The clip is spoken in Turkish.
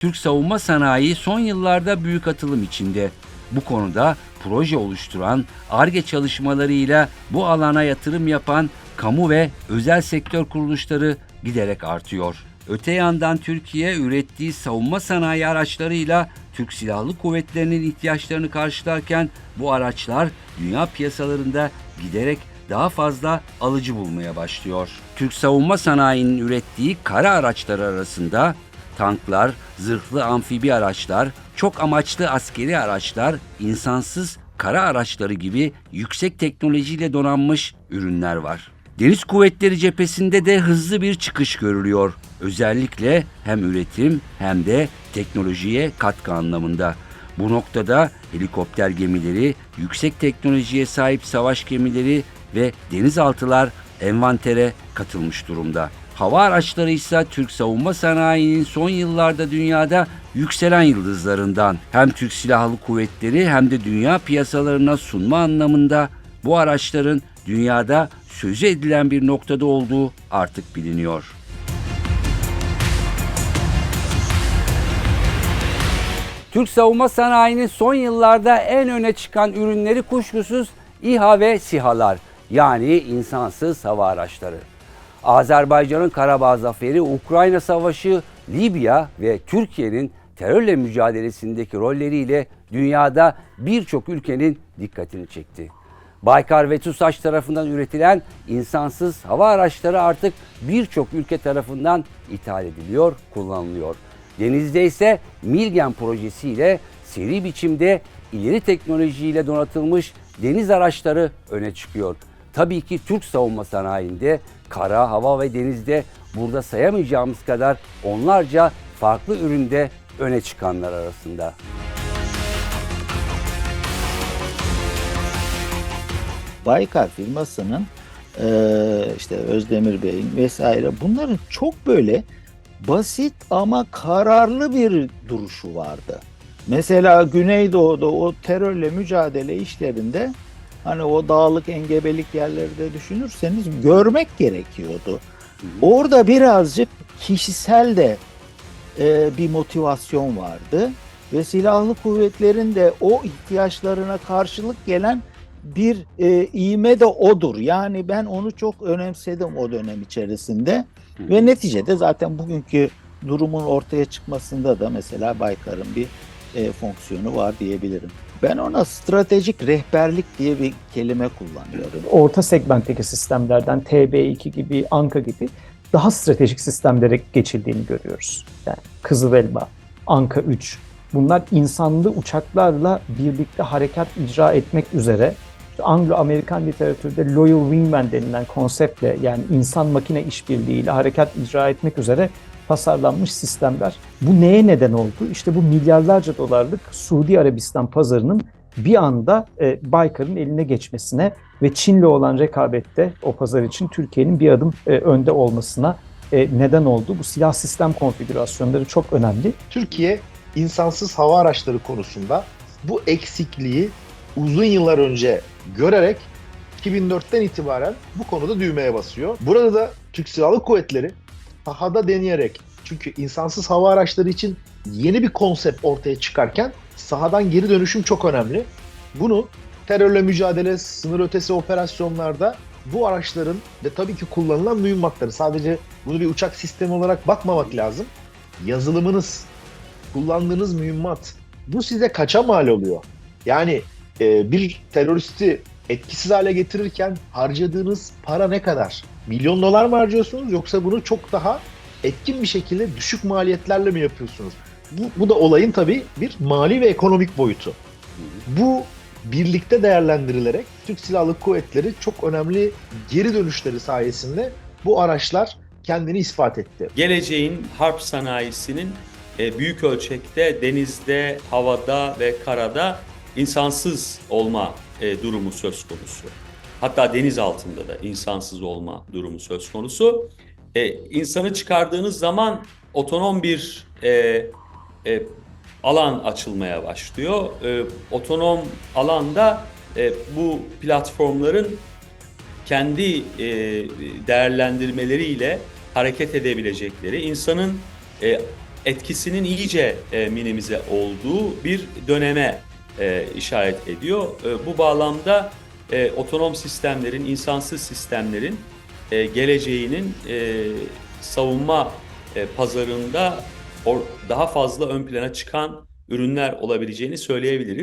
Türk savunma sanayi son yıllarda büyük atılım içinde. Bu konuda proje oluşturan, ARGE çalışmalarıyla bu alana yatırım yapan kamu ve özel sektör kuruluşları giderek artıyor. Öte yandan Türkiye ürettiği savunma sanayi araçlarıyla Türk Silahlı Kuvvetleri'nin ihtiyaçlarını karşılarken bu araçlar dünya piyasalarında giderek daha fazla alıcı bulmaya başlıyor. Türk savunma sanayinin ürettiği kara araçları arasında tanklar, zırhlı amfibi araçlar, çok amaçlı askeri araçlar, insansız kara araçları gibi yüksek teknolojiyle donanmış ürünler var. Deniz kuvvetleri cephesinde de hızlı bir çıkış görülüyor. Özellikle hem üretim hem de teknolojiye katkı anlamında. Bu noktada helikopter gemileri, yüksek teknolojiye sahip savaş gemileri ve denizaltılar envantere katılmış durumda. Hava araçları ise Türk savunma sanayinin son yıllarda dünyada yükselen yıldızlarından. Hem Türk Silahlı Kuvvetleri hem de dünya piyasalarına sunma anlamında bu araçların dünyada sözü edilen bir noktada olduğu artık biliniyor. Türk savunma sanayinin son yıllarda en öne çıkan ürünleri kuşkusuz İHA ve SİHA'lar yani insansız hava araçları. Azerbaycan'ın Karabağ Zaferi, Ukrayna Savaşı, Libya ve Türkiye'nin terörle mücadelesindeki rolleriyle dünyada birçok ülkenin dikkatini çekti. Baykar ve TUSAŞ tarafından üretilen insansız hava araçları artık birçok ülke tarafından ithal ediliyor, kullanılıyor. Denizde ise Milgen projesiyle seri biçimde ileri teknolojiyle donatılmış deniz araçları öne çıkıyor. Tabii ki Türk savunma sanayinde kara, hava ve denizde burada sayamayacağımız kadar onlarca farklı üründe öne çıkanlar arasında. Baykar firmasının eee, işte Özdemir Bey'in vesaire bunların çok böyle basit ama kararlı bir duruşu vardı. Mesela Güneydoğu'da o terörle mücadele işlerinde hani o dağlık engebelik yerleri de düşünürseniz görmek gerekiyordu. Orada birazcık kişisel de e, bir motivasyon vardı ve silahlı kuvvetlerin de o ihtiyaçlarına karşılık gelen bir e, iğme de odur. Yani ben onu çok önemsedim o dönem içerisinde ve neticede zaten bugünkü durumun ortaya çıkmasında da mesela Baykar'ın bir e, fonksiyonu var diyebilirim. Ben ona stratejik rehberlik diye bir kelime kullanıyorum. orta segmentteki sistemlerden TB2 gibi, Anka gibi daha stratejik sistemlere geçildiğini görüyoruz. Yani Kızılelma, Anka 3 bunlar insanlı uçaklarla birlikte harekat icra etmek üzere Anglo-Amerikan literatürde loyal wingman denilen konseptle yani insan makine işbirliğiyle harekat icra etmek üzere tasarlanmış sistemler. Bu neye neden oldu? İşte bu milyarlarca dolarlık Suudi Arabistan pazarının bir anda e, Baykar'ın eline geçmesine ve Çin'le olan rekabette o pazar için Türkiye'nin bir adım e, önde olmasına e, neden oldu. Bu silah sistem konfigürasyonları çok önemli. Türkiye insansız hava araçları konusunda bu eksikliği uzun yıllar önce görerek 2004'ten itibaren bu konuda düğmeye basıyor. Burada da Türk Silahlı Kuvvetleri sahada deneyerek çünkü insansız hava araçları için yeni bir konsept ortaya çıkarken sahadan geri dönüşüm çok önemli. Bunu terörle mücadele, sınır ötesi operasyonlarda bu araçların ve tabii ki kullanılan mühimmatları sadece bunu bir uçak sistemi olarak bakmamak lazım. Yazılımınız, kullandığınız mühimmat bu size kaça mal oluyor? Yani e, bir teröristi etkisiz hale getirirken harcadığınız para ne kadar? Milyon dolar mı harcıyorsunuz yoksa bunu çok daha etkin bir şekilde düşük maliyetlerle mi yapıyorsunuz? Bu, bu da olayın tabii bir mali ve ekonomik boyutu. Bu birlikte değerlendirilerek Türk Silahlı Kuvvetleri çok önemli geri dönüşleri sayesinde bu araçlar kendini ispat etti. geleceğin harp sanayisinin e, büyük ölçekte denizde, havada ve karada insansız olma e, durumu söz konusu. Hatta deniz altında da insansız olma durumu söz konusu. E, insanı çıkardığınız zaman otonom bir e, e, alan açılmaya başlıyor. E, otonom alanda e, bu platformların kendi e, değerlendirmeleriyle hareket edebilecekleri, insanın e, etkisinin iyice e, minimize olduğu bir döneme e, işaret ediyor. E, bu bağlamda e, otonom sistemlerin, insansız sistemlerin e, geleceğinin e, savunma e, pazarında or- daha fazla ön plana çıkan ürünler olabileceğini söyleyebiliriz.